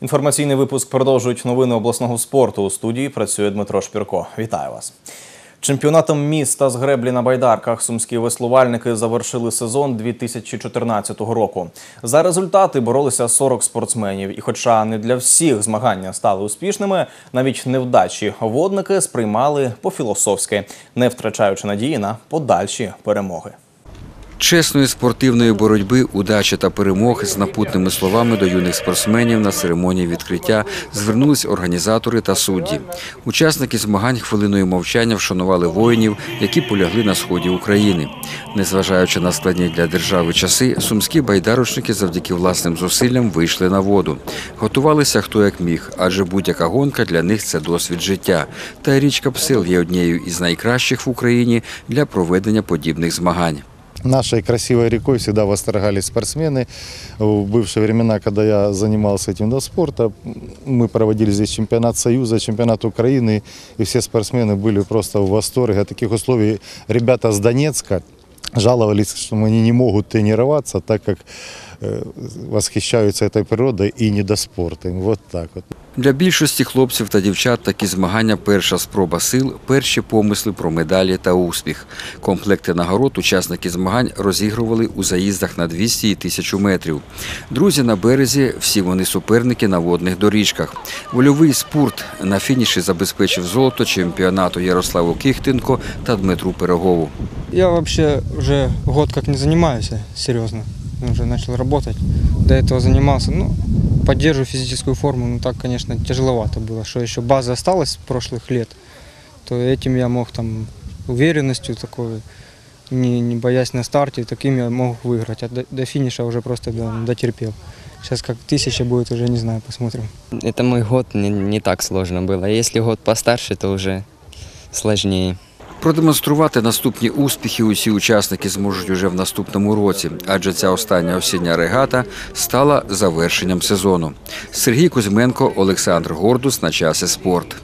Інформаційний випуск продовжують новини обласного спорту. У студії працює Дмитро Шпірко. Вітаю вас. Чемпіонатом міста з греблі на байдарках сумські веслувальники завершили сезон 2014 року. За результати боролися 40 спортсменів. І, хоча не для всіх змагання стали успішними, навіть невдачі водники сприймали по-філософськи, не втрачаючи надії на подальші перемоги. Чесної спортивної боротьби, удачі та перемог з напутними словами до юних спортсменів на церемонії відкриття звернулись організатори та судді. Учасники змагань хвилиною мовчання вшанували воїнів, які полягли на сході України. Незважаючи на складні для держави часи, сумські байдарочники завдяки власним зусиллям вийшли на воду. Готувалися хто як міг, адже будь-яка гонка для них це досвід життя. Та річка Псил є однією із найкращих в Україні для проведення подібних змагань. Нашей красивой рекой всегда восторгались спортсмены. В бывшие времена, когда я занимался этим видом спорта, мы проводили здесь чемпионат Союза, чемпионат Украины, и все спортсмены были просто в восторге. От таких условий ребята с Донецка жаловались, что они не могут тренироваться, так как э, восхищаются этой природой и не до спорта. Им Вот так вот. Для більшості хлопців та дівчат такі змагання перша спроба сил, перші помисли про медалі та успіх. Комплекти нагород учасники змагань розігрували у заїздах на 200 і 1000 метрів. Друзі на березі, всі вони суперники на водних доріжках. Вольовий спорт на фініші забезпечив золото чемпіонату Ярославу Кіхтенко та Дмитру Пирогову. Я вообще уже год как не занимаюсь, серьезно. Уже начал работать. До этого занимался, ну, поддерживаю физическую форму, но так, конечно, тяжеловато было. Что еще база осталась с прошлых лет, то этим я мог там уверенностью такой, не, не боясь на старте, таким я мог выиграть. А до, до финиша уже просто да, дотерпел. Сейчас как тысяча будет, уже не знаю, посмотрим. Это мой год, не, не так сложно было. Если год постарше, то уже сложнее. Продемонструвати наступні успіхи усі учасники зможуть уже в наступному році, адже ця остання осіння регата стала завершенням сезону. Сергій Кузьменко, Олександр Гордус на часі спорт.